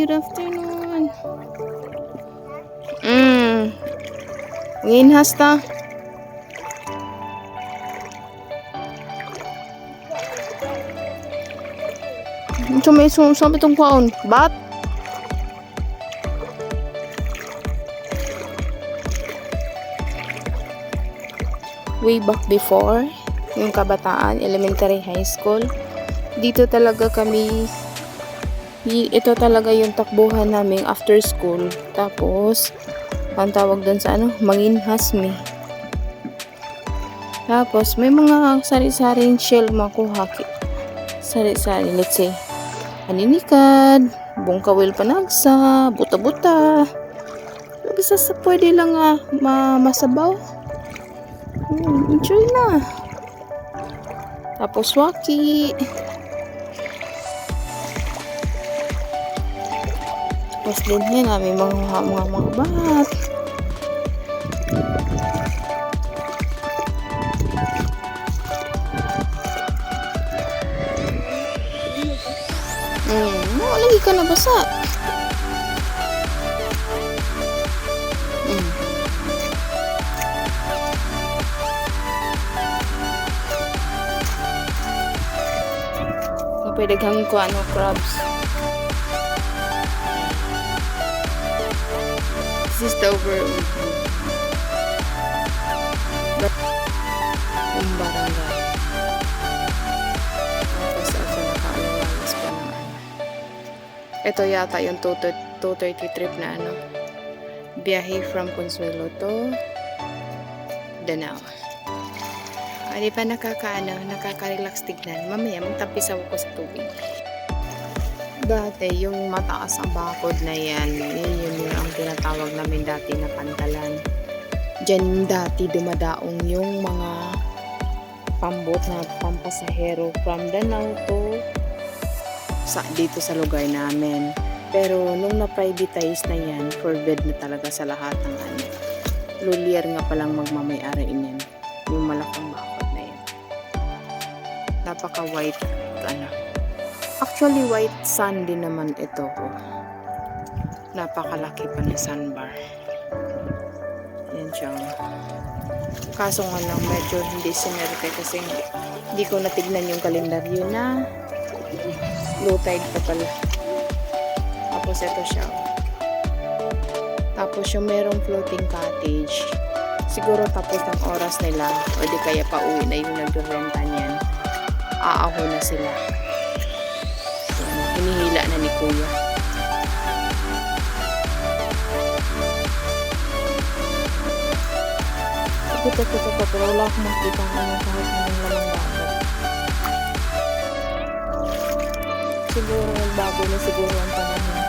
good afternoon. Mm. Ngayon hasta. Ito may sumusama itong kwaon. Bat? Way back before, yung kabataan, elementary, high school, dito talaga kami ito talaga yung takbuhan namin after school. Tapos, ang tawag doon sa ano, manginhas me. Tapos, may mga sari-saring shell makuha. Sari-sari, let's say, aninikad, bungkawil panagsa, buta-buta. Bisa sa pwede lang ah, ma masabaw. Hmm, enjoy na. Tapos, waki. Tapos din yan, ah, may mga mga mga bat. Hmm, mo lagi ka na basa. Hmm. Pwede kang ko ano, crabs. The over yung barangay. Tapos ako ano. Ito yata yung 2 230 trip na ano. Biyahe from Consuelo to Danao. Ah, di pa nakakaano, nakaka-relax tignan. Mamaya magtapisaw ko sa tubig. Dati, yung mataas ang bakod na yan, yun yun yung ang tinatawag namin dati na pantalan. Diyan dati dumadaong yung mga pambot na pampasahero from Danau to sa, dito sa lugar namin. Pero nung na-privatize na yan, forbid na talaga sa lahat ng ano. Lulier nga palang magmamayari yan. Yung malakang bakod na yan. Napaka-white, ano, Actually, white sand din naman ito. Napakalaki pa ng sandbar. Yan siya. Kaso nga lang, medyo hindi sinerte kasi hindi, hindi ko natignan yung kalendaryo na low tide pa pala. Tapos ito siya. Tapos yung merong floating cottage. Siguro tapos ng oras nila o di kaya pa uwi na yung nagrerenta niyan. Aaho na sila hinihila na ni kuya. Ito, ito, pero wala akong makita ng ano kahit anong lamang bago. Siguro bago na siguro ang panahon.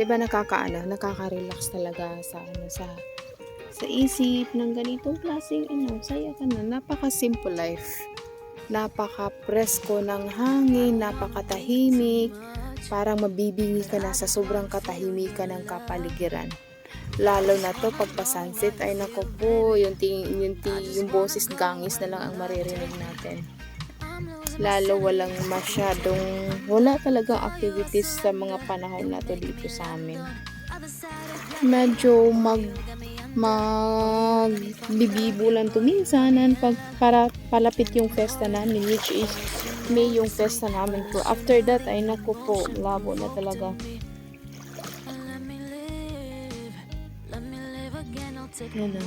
'Di ba nakakaano, nakaka-relax talaga sa ano sa sa isip ng ganitong klaseng ano, saya ka na. Napaka-simple life. Napaka-presko ng hangin, napakatahimik. Parang mabibingi ka na sa sobrang katahimikan ng kapaligiran. Lalo na to pagpa-sunset ay nako po, yung ting, yung, ting, yung boses gangis na lang ang maririnig natin lalo walang masyadong wala talagang activities sa mga panahon na to dito sa amin. Medyo mag mag bibibo lang to minsanan pag para palapit yung festa namin which is May yung festa namin. Po after that ay naku po labo na talaga. Yan na.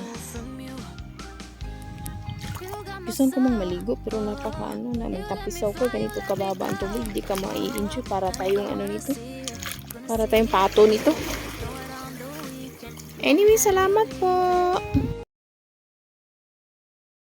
Gusto ko mang maligo pero napaka ano na tapisaw ko ganito kababa ang tubig di ka mai-enjoy para tayong ano nito? Para tayong pato nito. Anyway salamat po